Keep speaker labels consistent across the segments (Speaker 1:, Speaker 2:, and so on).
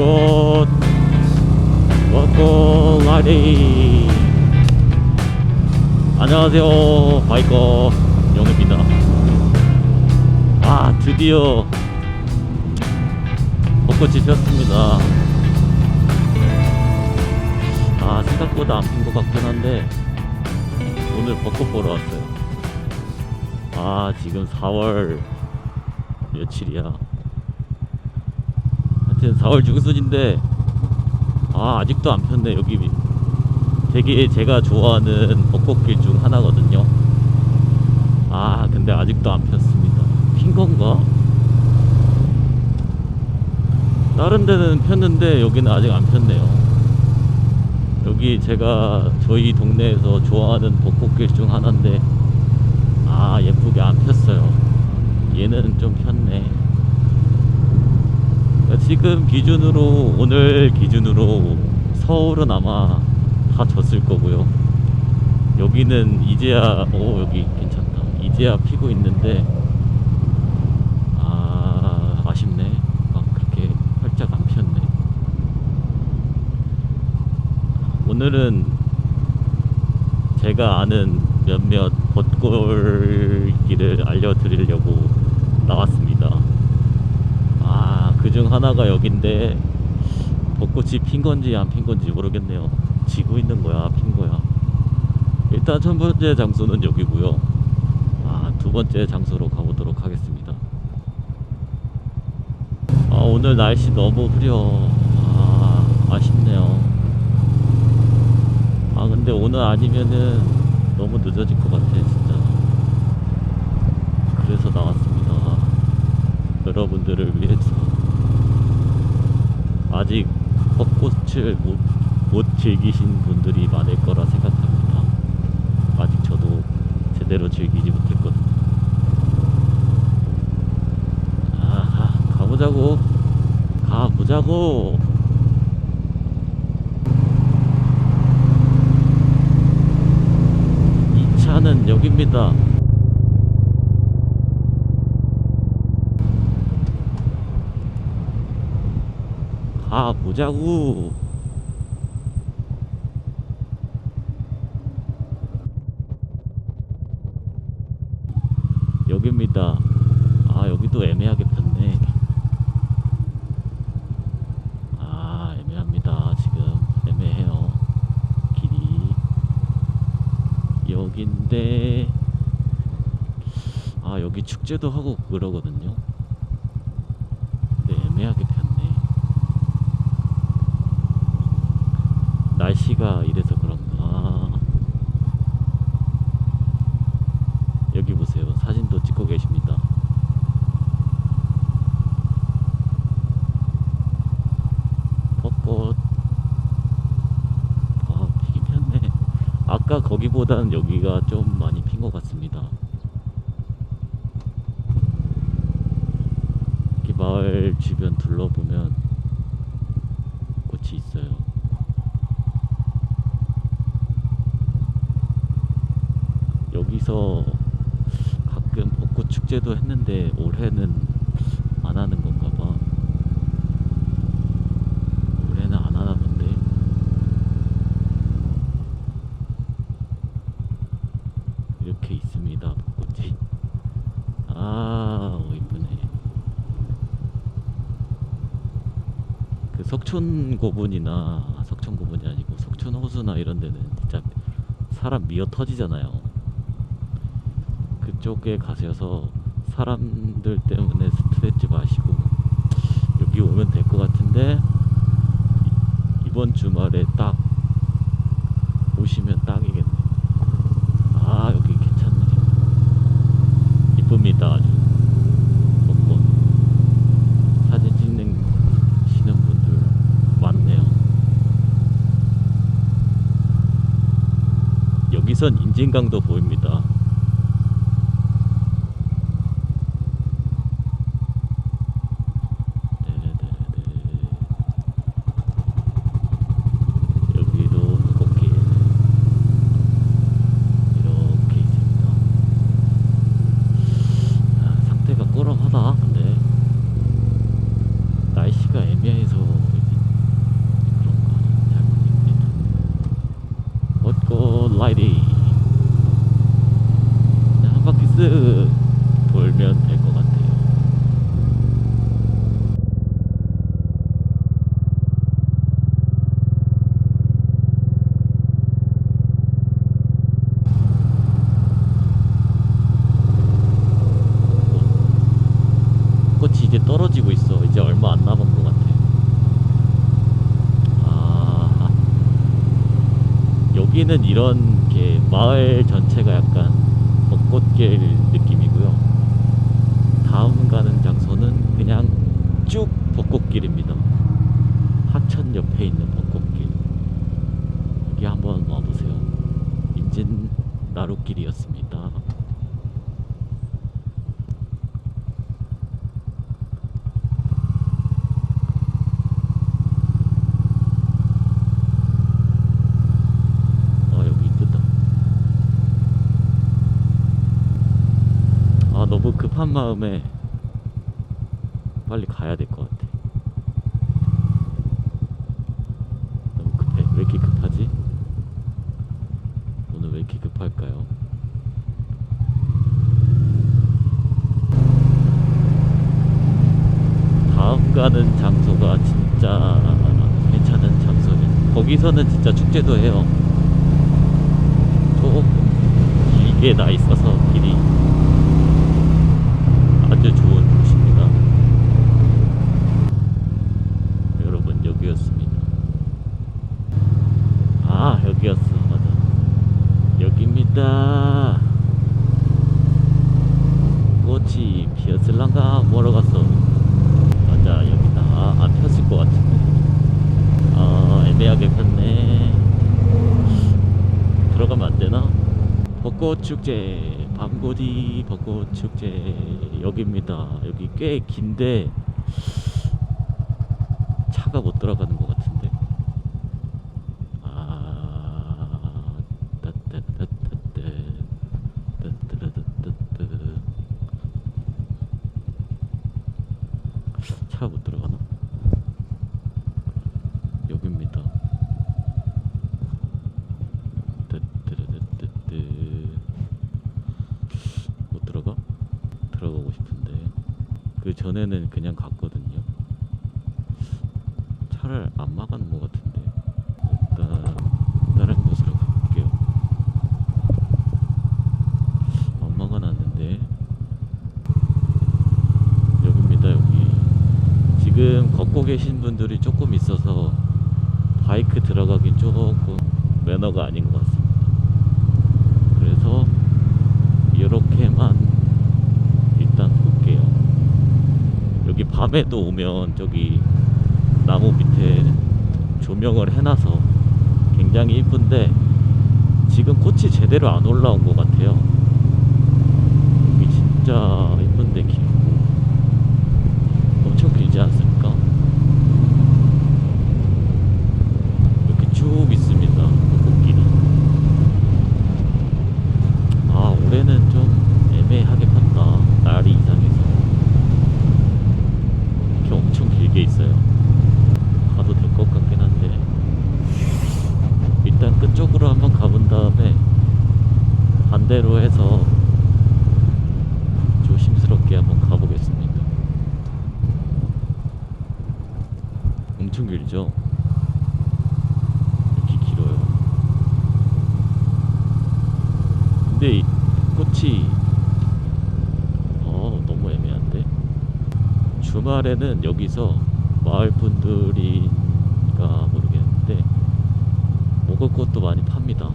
Speaker 1: 이곳 워커라리? 안녕하세요 바이커 영입니다. 아 드디어 벚꽃이 피었습니다. 아 생각보다 안 핀 것 같긴 한데 오늘 벚꽃 보러 왔어요. 아 지금 4월 며칠이야 하여튼 4월 중순인데 아 아직도 안 폈네 여기. 되게 제가 좋아하는 벚꽃길 중 하나거든요. 아 근데 아직도 안 폈습니다. 핀 건가? 다른 데는 폈는데 여기는 아직 안 폈네요. 여기 제가 저희 동네에서 좋아하는 벚꽃길 중 하나인데 아 예쁘게 안 폈어요. 얘는 좀 폈네 지금 기준으로 오늘 기준으로 서울은 아마 다 졌을 거고요. 여기는 이제야 오 여기 괜찮다. 이제야 피고 있는데 아 아쉽네. 막 그렇게 활짝 안 폈네. 오늘은 제가 아는 몇몇 벚꽃길을 알려드리려고 나왔습니다. 중 하나가 여긴데 벚꽃이 핀 건지 안 핀 건지 모르겠네요. 지고 있는 거야, 핀 거야. 일단 첫 번째 장소는 여기고요. 아, 두 번째 장소로 가보도록 하겠습니다. 아, 오늘 날씨 너무 흐려. 아, 아쉽네요. 아 근데 오늘 아니면은 너무 늦어질 것 같아 진짜 그래서 나왔습니다 여러분들을 위해서 아직 벚꽃을 못, 못 즐기신 분들이 많을 거라 생각합니다. 아직 저도 제대로 즐기지 못했거든요. 아하 가보자고. 가보자고. 이 차는 여기입니다. 가 보자고. 여기입니다. 아 여기도 애매하게 폈네. 아 애매합니다. 지금 애매해요. 길이. 여긴데 아 여기 축제도 하고 그러거든요 근데 애매하게 폈네 날씨가 이래서 그런가. 여기 보세요. 사진도 찍고 계십니다. 벚꽃. 아 피긴 폈네. 아까 거기보다는 여기가 좀 많이 핀 것 같습니다. 마을 주변 둘러보면 꽃이 있어요. 여기서 가끔 벚꽃 축제도 했는데 올해는 안 하는 건가 봐. 올해는 안 하나 본데. 이렇게 있습니다 벚꽃이 아 오, 이쁘네 그 석촌 고분이나 석촌 고분이 아니고 석촌 호수나 이런 데는 진짜 사람 미어 터지잖아요 그쪽에 가셔서 사람들 때문에 스트레스 마시고 여기 오면 될 것 같은데 이- 이번 주말에 딱 오시면 딱이겠네 아 여기 괜찮네. 이쁩니다 아주. 벚꽃. 사진 찍는 시는 분들 많네요. 여기선 인진강도 보입니다 네네네네. 여기도 벚꽃길 이렇게 있습니다. 아, 상태가 꾸렁하다. 근데 날씨가 애매해서 떨어지고 있어. 이제 얼마 안 남은 것 같아. 아, 여기는 이런 게 마을 전체가 약간 벚꽃길 느낌이고요. 다음 가는 장소는 그냥 쭉 벚꽃길입니다. 하천 옆에 있는 벚꽃길. 여기 한번 와보세요. 인진 나루길이었습니다. 아 여기 있다. 아 너무 급한 마음에 빨리 가야 될 것 같아. 너무 급해. 왜 이렇게 급하지? 오늘 왜 이렇게 급할까요? 다음 가는 장소가 진짜 괜찮은 장소네. 거기서는 진짜 축제도 해요. 조금 길게 나 있어서 길이 아주 좋은 곳입니다. 여러분 여기였습니다. 아 여기였어 맞아. 여기입니다. 꽃이 피었을란가 뭐러 갔어? 맞아 여기다 아, 안 폈을 것 같은데. 아 애매하게 폈네. 들어가면 안 되나? 벚꽃 축제 밤고디 벚꽃 축제 여기입니다. 여기 꽤 긴데 차가 못 들어가는 것 같은데. 차가 못 들어가나? 여기입니다. 뜨뜨르뜨뜨. 못 들어가? 들어가고 싶은데 그 전에는 그냥 갔거든요. 차를 안 막아놓은 것 같은데 일단 다른 곳으로 가볼게요. 안 막아놨는데 여기입니다 여기. 지금 걷고 계신 분들이 조금 있어서 바이크 들어가긴 조금 매너가 아닌 것 같습니다. 그래서 이렇게만 일단 볼게요. 여기 밤에도 오면 저기 나무 밑에 조명을 해놔서 굉장히 이쁜데 지금 꽃이 제대로 안 올라온 것 같아요. 진짜 이쁜데 길고 엄청 길지 않습니까? 이렇게 쭉 있습니다. 꽃길이. 아 올해는 좀 애매하게 폈다 날이 이상해서 이렇게 엄청 길게 있어요 가도 될 것 같긴 한데 일단 끝쪽으로 한번 가본 다음에 반대로 해서 조심스럽게 한번 가보겠습니다. 엄청 길죠? 이렇게 길어요. 근데 이 꽃이 어 너무 애매한데? 주말에는 여기서 마을 분들인가 모르겠는데 먹을 것도 많이 팝니다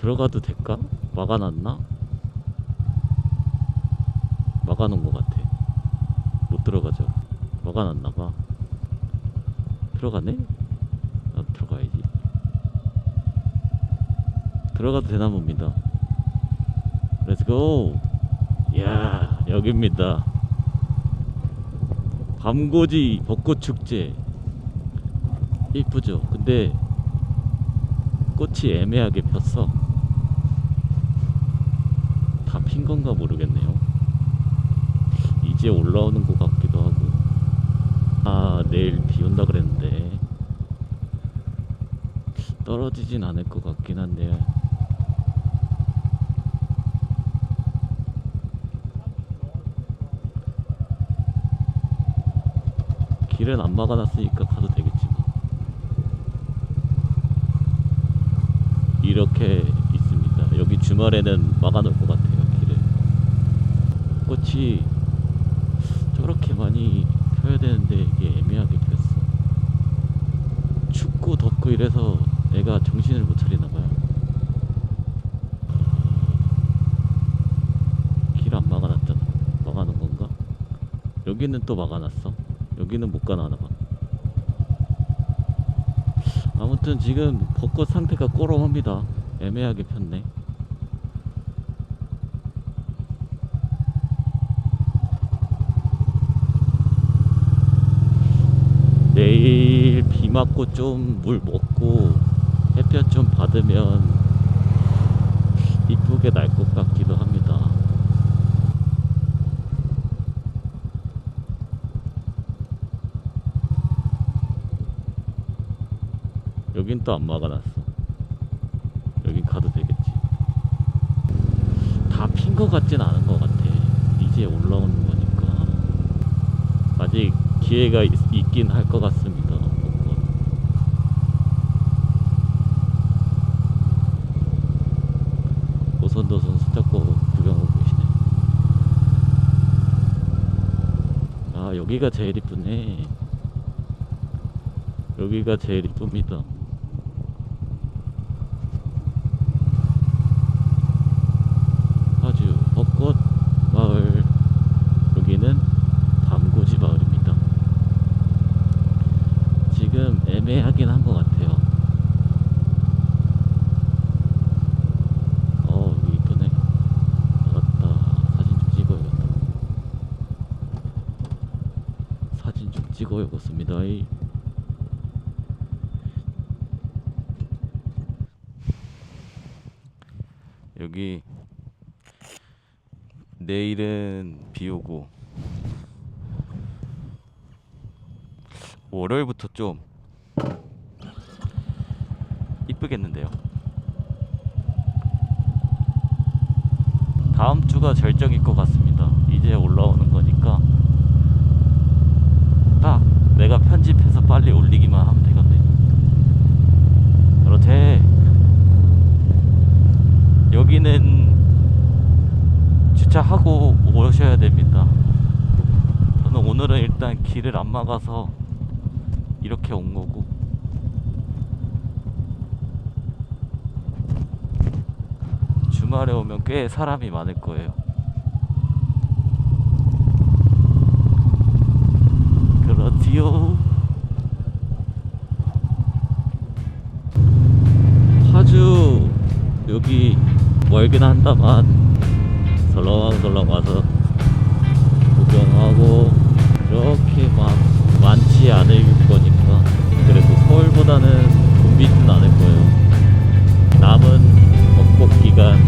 Speaker 1: 들어가도 될까? 막아놨나? 막아놓은 것 같아 못 들어가죠 막아놨나봐 들어가네? 아 들어가야지 들어가도 되나 봅니다. 렛츠고! 이야, 여기입니다. 밤고지 벚꽃 축제. 이쁘죠? 근데 꽃이 애매하게 폈어. 다핀 건가 모르겠네요. 이제 올라오는 것 같기도 하고. 아, 내일 비 온다 그랬는데. 떨어지진 않을 것 같긴 한데. 길은 안 막아놨으니까 가도 되겠지 뭐. 이렇게 있습니다. 여기 주말에는 막아놓을 것 같아요. 꽃이 저렇게 많이 펴야 되는데 이게 애매하게 폈어. 춥고 덥고 이래서 애가 정신을 못 차리나 봐요. 길 안 막아놨잖아. 막아놓은 건가? 여기는 또 막아놨어. 여기는 못 가나 봐. 아무튼 지금 벚꽃 상태가 꼬롬합니다. 애매하게 폈네. 내일 비 맞고 좀 물 먹고 햇볕 좀 받으면 이쁘게 날 것 같기도 합니다. 여긴 또 안 막아놨어. 여긴 가도 되겠지. 다 핀 것 같진 않은 것 같아. 이제 올라오는 거니까. 아직 기회가 있, 있긴 할 것 같습니다. 벚꽃. 오선도선 손잡고 구경하고 계시네. 아, 여기가 제일 이쁘네. 여기가 제일 이쁩니다. 아주 벚꽃 마을 여기는 담고지 마을입니다. 지금 애매하긴 한 것 같아요. 어 여기 이쁘네. 나갔다 사진 좀 찍어야겠다. 사진 좀 찍어야겠습니다. 여기 내일은 비 오고 월요일부터 좀 이쁘겠는데요. 다음 주가 절정일 것 같습니다. 이제 올라오는 거니까 딱 내가 편집해서 빨리 올리기만 하면 되겠네. 그렇대. 여기는 주차하고 오셔야 됩니다. 저는 오늘은 일단 길을 안 막아서 이렇게 온 거고. 주말에 오면 꽤 사람이 많을 거예요. 파주 여기 멀긴 한다만 설렁설렁 와서 구경하고 그렇게 막 많지 않을 거니까 그래도 서울보다는 붐비진 않을 거예요. 남은 벚꽃 기간